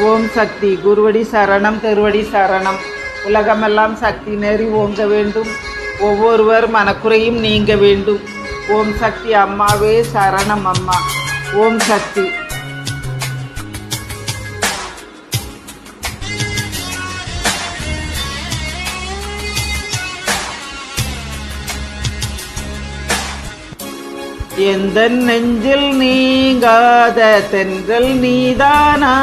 ஓம் சக்தி. குருவடி சரணம் தெருவடி சரணம். உலகமெல்லாம் சக்தி நெறி ஓங்க வேண்டும். ஒவ்வொருவர் மனக்குறையும் நீங்க வேண்டும். ஓம் சக்தி அம்மாவே சரணம் அம்மா. ஓம் சக்தி. எந்த நெஞ்சில் நீங்காத தென்றல் நீதானா?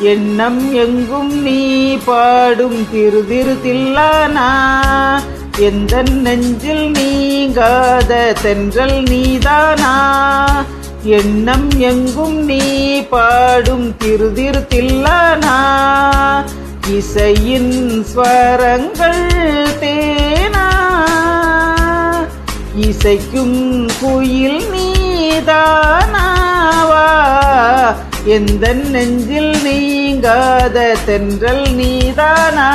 எண்ணம் எங்கும் நீ பாடும் திரு தில்லானா? எந்த நெஞ்சில் நீங்காத தென்றல் நீதானா? எண்ணம் எங்கும் நீ பாடும் திரு தில்லானா? இசையின் ஸ்வரங்கள் தேனா? இசைக்கும் குயில் நீதானாவா? எந்த நெஞ்சில் நீங்காத தென்றல் நீதானா?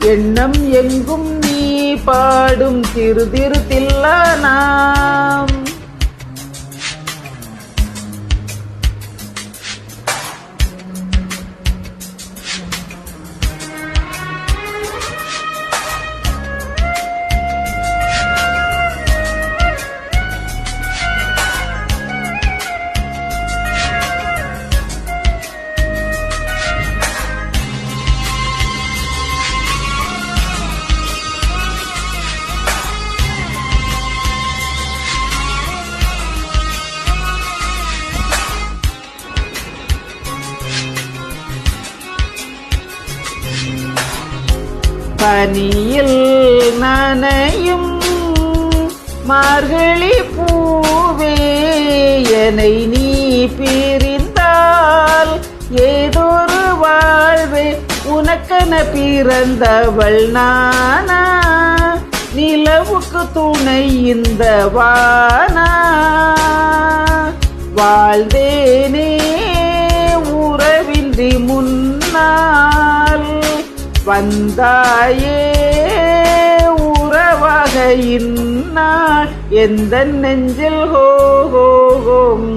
எண்ணம் எங்கும் நீ பாடும் திரு திரு தில்லானாம் பனியில் நனையும் மார்கழி பூவே என்னை நீ பிரிந்தால் ஏதொரு வாழ்வே உனக்கென பிறந்தவள் நானா? நிலவுக்கு துணை இந்த வானா? வாழ்ந்தேனே உறவின்றி முன்னால் வந்தாயே உறவாக இந்நாள் எந்த நெஞ்சில் ஹோகோகோம்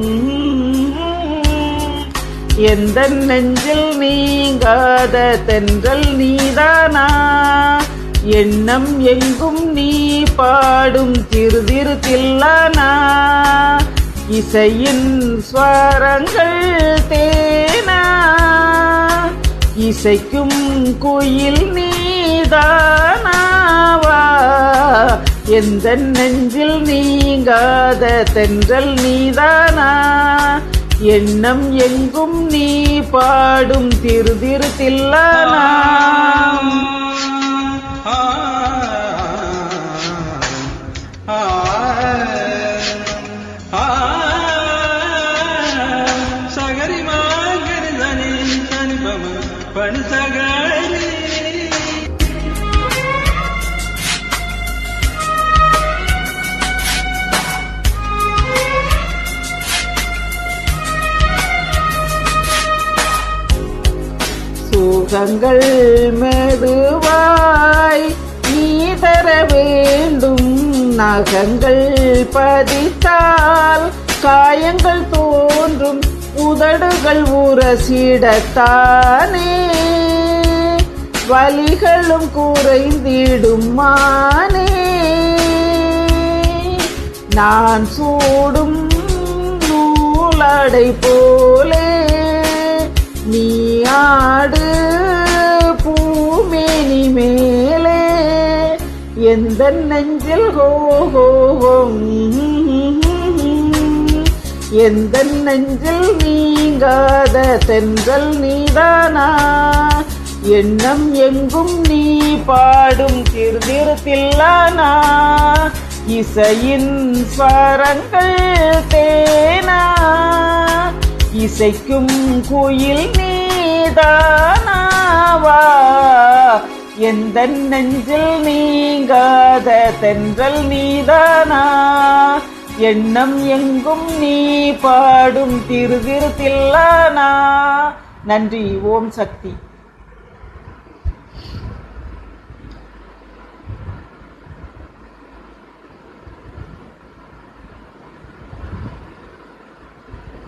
எந்த நெஞ்சில் நீங்காத தென்றல் நீதானா? எண்ணம் எங்கும் நீ பாடும் திருதிருத்தில்லானா இசையின் ஸ்வரங்கள் தேனா? இசைக்கும் குயில் நீதானாவா? எந்த நெஞ்சில் நீங்காத தென்றல் நீதானா? எண்ணம் எங்கும் நீ பாடும் திரு திரு பன்சகாரி சோகங்கள் மெதுவாய் நீ தர வேண்டும். நகங்கள் பதித்தால் காயங்கள் தோன்றும். உதடுகள் ஊற சீடத்தானே? வலிகளும் குறைந்திடும் மானே. நான் சூடும் நூலாடை போலே நீ ஆடு பூமேனி மேலே எந்த நெஞ்சில் ஹோ ஹோ ஹோ எந்த நெஞ்சில் நீங்காத தென்றல் நீதானா? எண்ணம் எங்கும் நீ பாடும் திருதிருத்தில்லானா இசையின் ஸ்வரங்கள் தேனா? இசைக்கும் குயில் நீதானாவா எந்த நெஞ்சில் நீங்காத தென்றல் நீதானா? எண்ணம் எங்கும் நீ பாடும் திரு தில்லானா நன்றி ஓம் சக்தி.